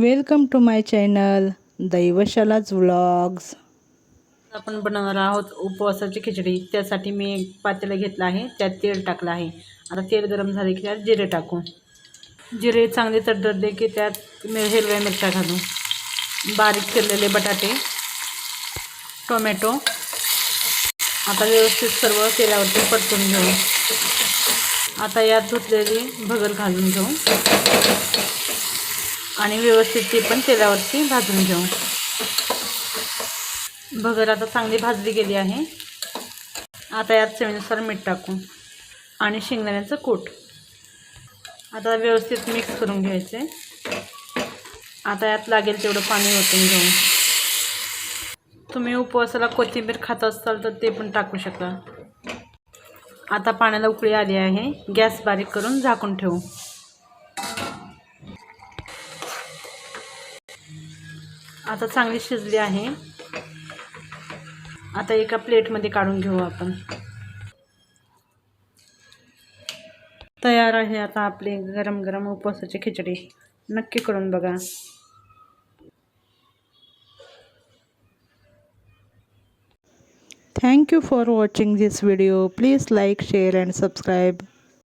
Welcome to my channel दैवशालाच vlogs आपण बनवणार आहोत उपवासाची खिचडी. त्यासाठी मी एक पातेलं घेतलं आहे त्यात तेल टाकलं आहे. आता तेल गरम झाले की त्यात जिरे टाकू. जिरे चांगले तडतडले की त्यात मि हिरव्या मिरच्या घालू. बारीक चिरलेले बटाटे टोमॅटो. आता व्यवस्थित सर्व तेलावरती परतून घेऊ. आता यात धुतलेली भगर घालून घेऊ. आणि व्यवस्थित ती पण तेलावरती भाजून घेऊ. भगर आता चांगली भाजली गेली आहे. आता यात चवीनुसार मीठ टाकू आणि शेंगदाण्याचं कूट. आता व्यवस्थित मिक्स करून घ्यायचे. आता यात लागेल तेवढं पाणी ओतून घेऊ. तुम्ही उपवासाला कोथिंबीर खात असाल तर ते पण टाकू शकता. आता पाण्याला उकळी आली आहे. गॅस बारीक करून झाकून ठेवू. आता चांगली शिजली आहे. आता एका प्लेटमध्ये काढून घेऊ आपण. तयार आहे आता आपले गरम गरम उपवासाची खिचडी. नक्की करून बघा. Thank you for watching this video please like share and subscribe